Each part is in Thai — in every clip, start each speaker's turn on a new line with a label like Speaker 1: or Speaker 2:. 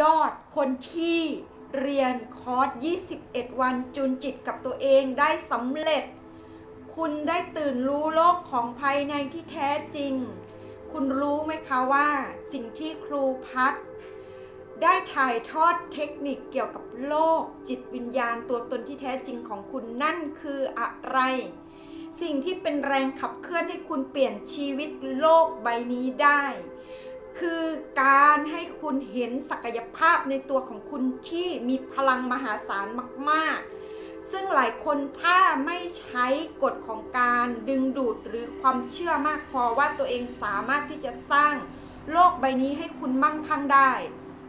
Speaker 1: ยอดคนที่เรียนคอร์ส 21 วันจูนจิตกับตัวเองได้สำเร็จ คุณได้ตื่นรู้โลกของภายในที่แท้จริง คุณรู้ไหมคะว่าสิ่งที่ครูพัฒได้ถ่ายทอดเทคนิคเกี่ยวกับโลกจิตวิญญาณตัวตนที่แท้จริงของคุณนั่นคืออะไร สิ่งที่เป็นแรงขับเคลื่อนให้คุณเปลี่ยนชีวิตโลกใบนี้ได้ คือการให้คุณเห็นศักยภาพในตัวของคุณที่มีพลังมหาศาลมาก ๆ ซึ่งหลายคนถ้าไม่ใช้กฎของการดึงดูดหรือความเชื่อมากพอว่าตัวเองสามารถที่จะสร้างโลกใบนี้ให้คุณมั่งคั่งได้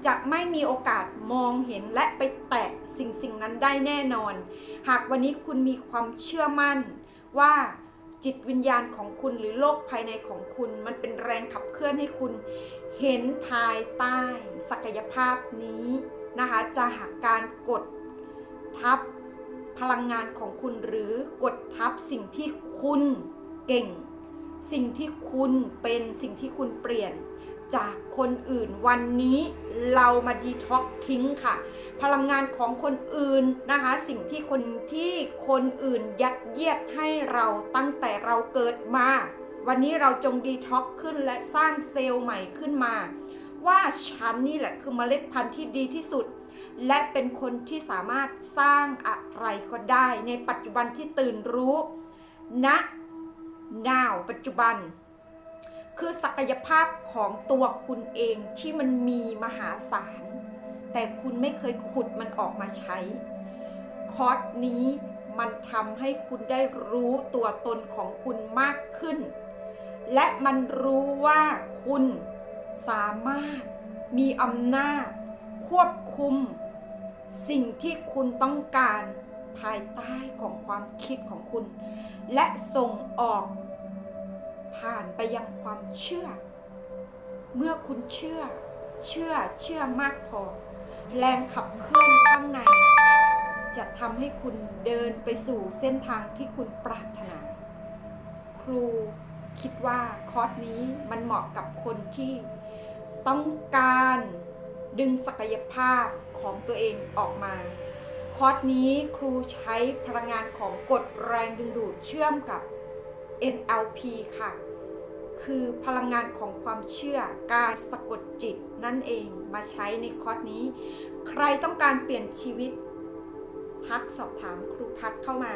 Speaker 1: จะไม่มีโอกาสมองเห็นและไปแตะสิ่งสิ่งนั้นได้แน่นอน หากวันนี้คุณมีความเชื่อมั่นว่า จิตวิญญาณของคุณหรือโลกภายในของคุณ มันเป็นแรงขับเคลื่อนให้คุณเห็นภายใต้ ศักยภาพนี้นะคะจะหากการกดทับพลังงานของคุณหรือกดทับสิ่งที่คุณเก่ง สิ่งที่คุณเป็นสิ่งที่คุณเปลี่ยนจากคนอื่นวันนี้เรามาดีท็อกทิ้งค่ะ พลังงานของคนอื่นนะคะ สิ่งที่คนที่คนอื่นยัดเยียดให้เราตั้งแต่เราเกิดมา วันนี้เราจงดีท็อกขึ้นและสร้างเซลล์ใหม่ขึ้นมา ว่าฉันนี่แหละคือเมล็ดพันธุ์ที่ดีที่สุด และเป็นคนที่สามารถสร้างอะไรก็ได้ ในปัจจุบันที่ตื่นรู้ณ now ปัจจุบัน คือศักยภาพของตัวคุณเองที่มันมีมหาศาล แต่คุณไม่เคยขุดมันออกมาใช้ คอร์สนี้มันทำให้คุณได้รู้ตัวตนของคุณมากขึ้น และมันรู้ว่าคุณสามารถมีอำนาจ ควบคุม สิ่งที่คุณต้องการภายใต้ของความคิดของคุณ และส่งออก ผ่านไปยังความเชื่อ เมื่อคุณเชื่อ เชื่อเชื่อมากพอ แรงขับเคลื่อนข้างใน จะทำให้คุณเดินไปสู่เส้นทางที่คุณปรารถนา ครูคิดว่าคอร์สนี้มันเหมาะกับคนที่ต้องการดึงศักยภาพของตัวเองออกมา คอร์สนี้ครูใช้พลังงานของกฎแรงดึงดูดเชื่อมกับ NLP ค่ะ คือพลังงานของความเชื่อการสะกดจิตนั่นเองมาใช้ในคอร์สนี้ ใครต้องการเปลี่ยนชีวิต ทักสอบถามครูพัดเข้ามา